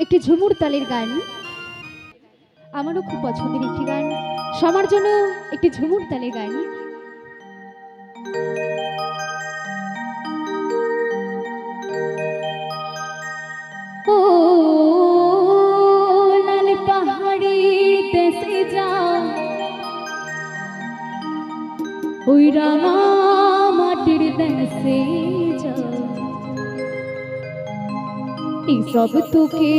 একটি ঝুমুর তালের গান। আমারও খুব পছন্দের একটি গান। সবার জন্য একটি ঝুমুর তালের গান। ওই রাঙা মাটির দেশে যা। এসব তোকে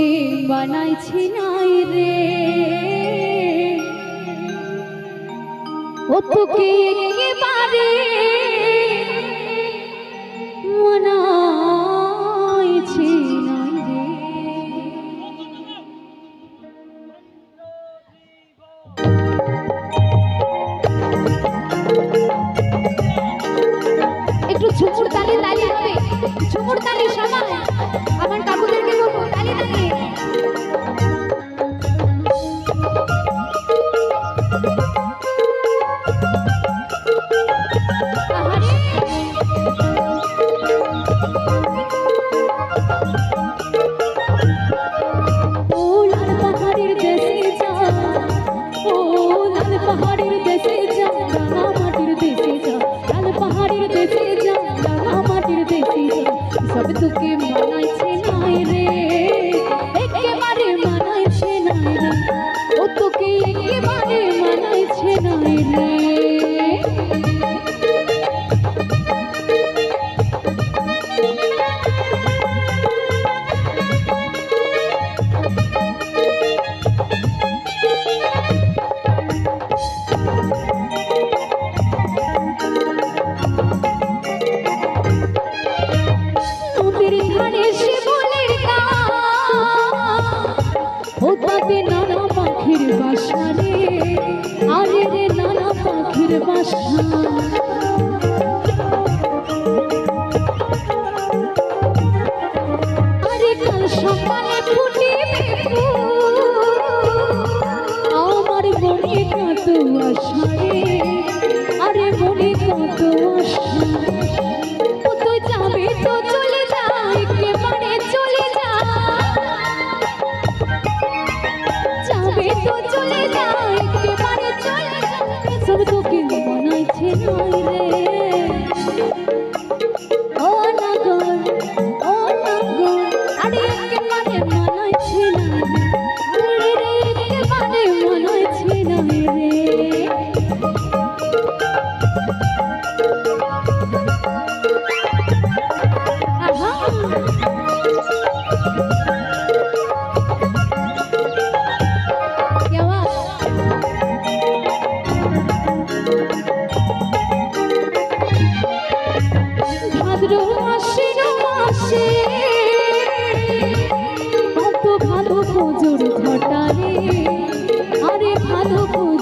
বানাইছি নাই রে। ও তোকে একেবারে একটু ঝুমুর তালি তালি ঝুমুর তালি সবাই। সব তোকে মানাইছে নাই রে। ও তাতে নানা পাখির বাসা রে আরে রে নানা পাখির বাসা আমার মনে কত আশা সব তোকে মনাইছে নয় রে।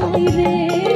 তুই রে